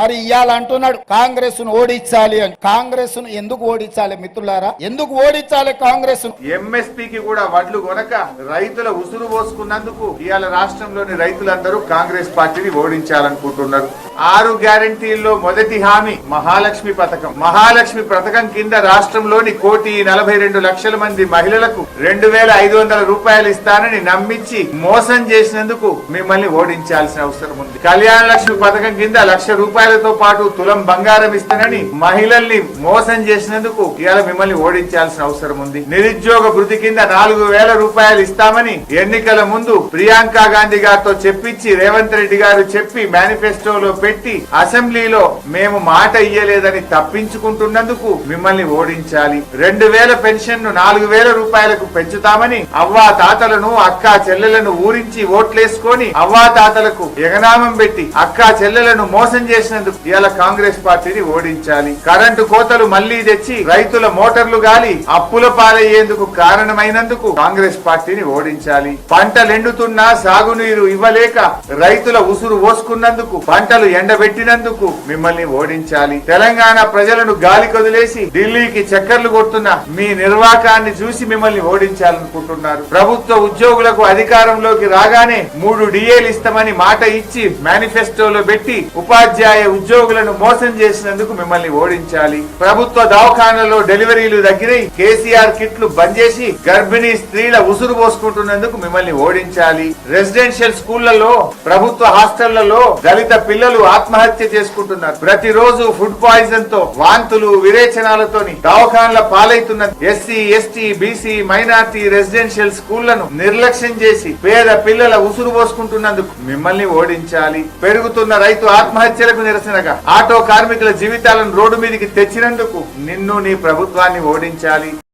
మరి ఇవాళ అంటున్నాడు. కాంగ్రెస్ను ఓడించాలి అని. కాంగ్రెస్ను ఎందుకు ఓడించాలి మిత్రులారా? ఎందుకు ఓడించాలి కాంగ్రెస్ను ఎంఎస్పీకి కూడా వడ్లు కొనక రైతుల ఉసురు పోసుకున్నందుకు ఇవాళ రాష్ట్రంలోని రైతులందరూ కాంగ్రెస్ పార్టీని ఓడించాలనుకుంటున్నారు. ఆరు గ్యారంటీల్లో మొదటి హామీ మహాలక్ష్మి పథకం. మహాలక్ష్మి పథకం కింద రాష్ట్రంలోని కోటి నలభై రెండు లక్షల మంది మహిళలకు రెండు వేల ఐదు వందల రూపాయలు ఇస్తానని నమ్మించి మోసం చేసినందుకు మిమ్మల్ని ఓడించాల్సిన అవసరం ఉంది. కళ్యాణ లక్ష్మి పథకం కింద లక్ష రూపాయలతో పాటు తులం బంగారం ఇస్తానని మహిళల్ని మోసం చేసినందుకు ఇవాళ మిమ్మల్ని ఓడించాల్సిన అవసరం ఉంది. నిరుద్యోగ వృద్ధి కింద నాలుగు వేల రూపాయలు ఇస్తామని ఎన్నికల ముందు ప్రియాంక గాంధీ గారితో చెప్పించి రేవంత్ రెడ్డి గారు చెప్పి మేనిఫెస్టోలో పెట్టి అసెంబ్లీలో మేము మాట ఇయ్యలేదని తప్పించుకుంటున్నందుకు మిమ్మల్ని ఓడించాలి. రెండు వేల పెన్షన్ను నాలుగు వేల రూపాయలకు పెంచుతామని అవ్వా తాతలను అక్కా చెల్లెలను ఊరించి ఓట్లేసుకొని అవ్వా తాతలకు ఎగనామం పెట్టి అక్కా చెల్లెలను మోసం చేసిన చేసినందుకు ఇవాళ కాంగ్రెస్ పార్టీని ఓడించాలి. కరెంటు కోతలు మళ్ళీ తెచ్చి రైతుల మోటార్లు గాలి అప్పుల పాలయ్యేందుకు కారణమైనందుకు కాంగ్రెస్ పార్టీని ఓడించాలి. పంటలెండుతున్నా సాగునీరు ఇవ్వలేక రైతుల ఉసురు పోసుకున్నందుకు పంటలు ఎండబెట్టినందుకు మిమ్మల్ని ఓడించాలి. తెలంగాణ ప్రజలను గాలి కదిలేసి ఢిల్లీకి చక్కర్లు కొడుతున్న మీ నిర్వాకాన్ని చూసి మిమ్మల్ని ఓడించాలనుకుంటున్నారు. ప్రభుత్వ ఉద్యోగులకు అధికారంలోకి రాగానే మూడు డిఏలు ఇస్తామని మాట ఇచ్చి మేనిఫెస్టోలో పెట్టి ఉపాధ్యాయ ఉద్యోగులను మోసం చేసినందుకు మిమ్మల్ని ఓడించాలి. ప్రభుత్వ దవాఖానలో డెలివరీలు దగ్గరై కేసీఆర్ కిట్లు బంద్ చేసి గర్భిణీ స్త్రీల ఉసురు పోసుకుంటున్నందుకు మిమ్మల్ని ఓడించాలి. రెసిడెన్షియల్ స్కూళ్ళలో ప్రభుత్వ హాస్టళ్ళలో దళిత పిల్లలు ఆత్మహత్య చేసుకుంటున్నారు. ప్రతిరోజు ఫుడ్ పాయిజన్తో వాంతులు విరేచనాలతోని దవాఖానల పాలైతున్న SC ST BC minority residential స్కూళ్ళను నిర్లక్ష్యం చేసి పేద పిల్లల ఉసురు పోసుకుంటున్నందుకు మిమ్మల్ని ఓడించాలి. పెరుగుతున్న రైతు ఆత్మహత్యలకు నిరసనగా ఆటో కార్మికుల జీవితాలను రోడ్డు మీదకి తెచ్చినందుకు నిన్ను నీ ప్రభుత్వాన్ని ఓడించాలి.